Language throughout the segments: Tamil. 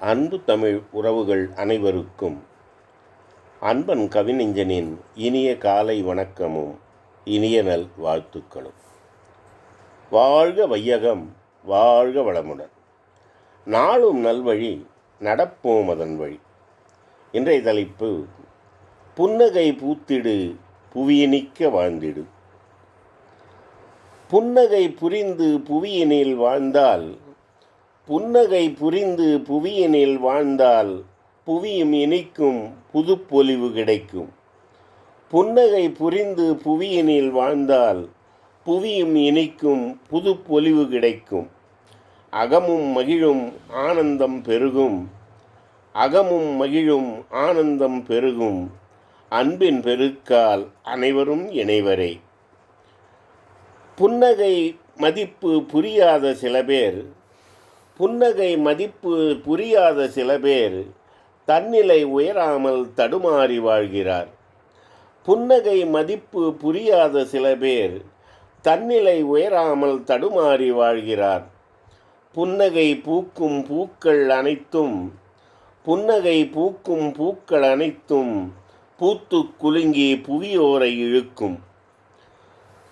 அன்பு தமிழ் உறவுகள் அனைவருக்கும் அன்பன் கவிஞனின் இனிய காலை வணக்கமும் இனிய நல் வாழ்த்துக்களும். வாழ்க வையகம் வாழ்க வளமுடன். நாளும் நல்வழி நடப்போம் அதன் வழி. இன்றைய தலைப்பு புன்னகை பூத்திடு புவியினிக்க வாழ்ந்திடு. புன்னகை புரிந்து புவியினில் வாழ்ந்தால் புன்னகை புரிந்து புவியினில் வாழ்ந்தால் புவியும் இனிக்கும் புதுப்பொலிவு கிடைக்கும். புன்னகை புரிந்து புவியினில் வாழ்ந்தால் புவியும் இனிக்கும் புதுப்பொலிவு கிடைக்கும். அகமும் மகிழும் ஆனந்தம் பெருகும். அகமும் மகிழும் ஆனந்தம் பெருகும். அன்பின் பெருக்கால் அனைவரும் இணைவரே. புன்னகை மதிப்பு புரியாத சில பேர் புன்னகை மதிப்பு புரியாத சில பேர் தன்னிலை உயராமல் தடுமாறி வாழ்கிறார். புன்னகை மதிப்பு புரியாத சில பேர் தன்னிலை உயராமல் தடுமாறி வாழ்கிறார். புன்னகை பூக்கும் பூக்கள் அனைத்தும் புன்னகை பூக்கும் பூக்கள் அனைத்தும் பூத்து குலுங்கி புவியோரை இழுக்கும்.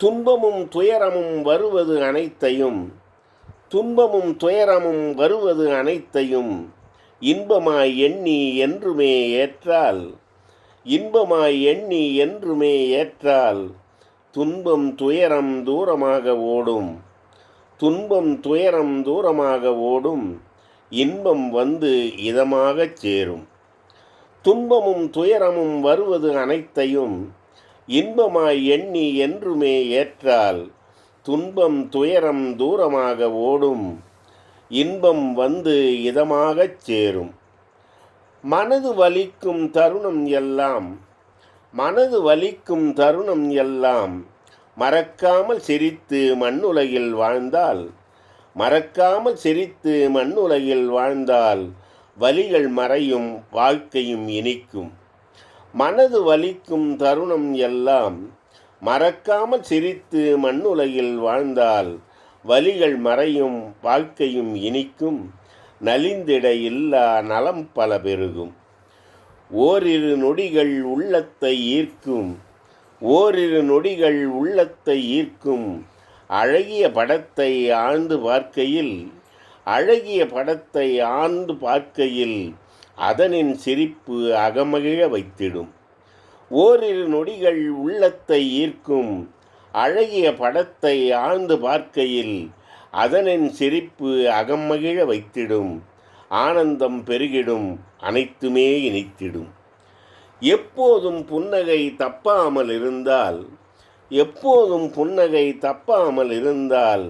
துன்பமும் துயரமும் வருவது அனைத்தையும் துன்பமும் துயரமும் வருவது அனைத்தையும் இன்பமாய் எண்ணி என்றுமே ஏற்றால் இன்பமாய் எண்ணி என்றுமே ஏற்றால் துன்பம் துயரம் தூரமாக ஓடும். துன்பம் துயரம் தூரமாக ஓடும் இன்பம் வந்து இதமாகச் சேரும். துன்பமும் துயரமும் வருவது அனைத்தையும் இன்பமாய் எண்ணி என்றுமே ஏற்றால் துன்பம் துயரம் தூரமாக ஓடும். இன்பம் வந்து இதமாகச் சேரும். மனது வலிக்கும் தருணம் எல்லாம் மனது வலிக்கும் தருணம் எல்லாம் மறக்காமல் சிரித்து மண்ணுலகில் வாழ்ந்தால் மறக்காமல் சிரித்து மண்ணுலகில் வாழ்ந்தால் வலிகள் மறையும் வாழ்க்கையும் இனிக்கும். மனது வலிக்கும் தருணம் எல்லாம் மறக்காமல் சிரித்து மண்ணுலகில் வாழ்ந்தால் வலிகள் மறையும் வாழ்க்கையும் இனிக்கும் நலிந்திட இல்லா நலம் பல பெருகும். ஓரிரு நொடிகள் உள்ளத்தை ஈர்க்கும் ஓரிரு நொடிகள் உள்ளத்தை ஈர்க்கும். அழகிய படத்தை ஆழ்ந்து பார்க்கையில் அழகிய படத்தை ஆழ்ந்து பார்க்கையில் அதனின் சிரிப்பு அகமகிழ வைத்திடும். ஓரிரு நொடிகள் உள்ளத்தை ஈர்க்கும். அழகிய படத்தை ஆழ்ந்து பார்க்கையில் அதனின் சிரிப்பு அகம்மகிழ வைத்திடும். ஆனந்தம் பெருகிடும் அனைத்துமே இனித்திடும். எப்போதும் புன்னகை தப்பாமல் இருந்தால் எப்போதும் புன்னகை தப்பாமல் இருந்தால்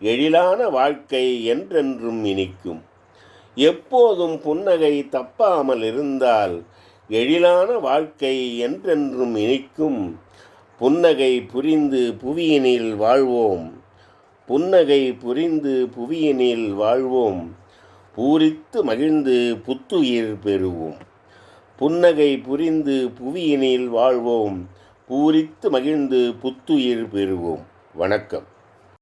எழிலான வாழ்க்கை என்றென்றும் இனிக்கும். எப்போதும் புன்னகை தப்பாமல் இருந்தால் எழிலான வாழ்க்கை என்றென்றும் இனிக்கும். புன்னகை புரிந்து புவியினில் வாழ்வோம். புன்னகை புரிந்து புவியினில் வாழ்வோம். பூரித்து மகிழ்ந்து புத்துயிர் பெறுவோம். புன்னகை புரிந்து புவியினில் வாழ்வோம். பூரித்து மகிழ்ந்து புத்துயிர் பெறுவோம். வணக்கம்.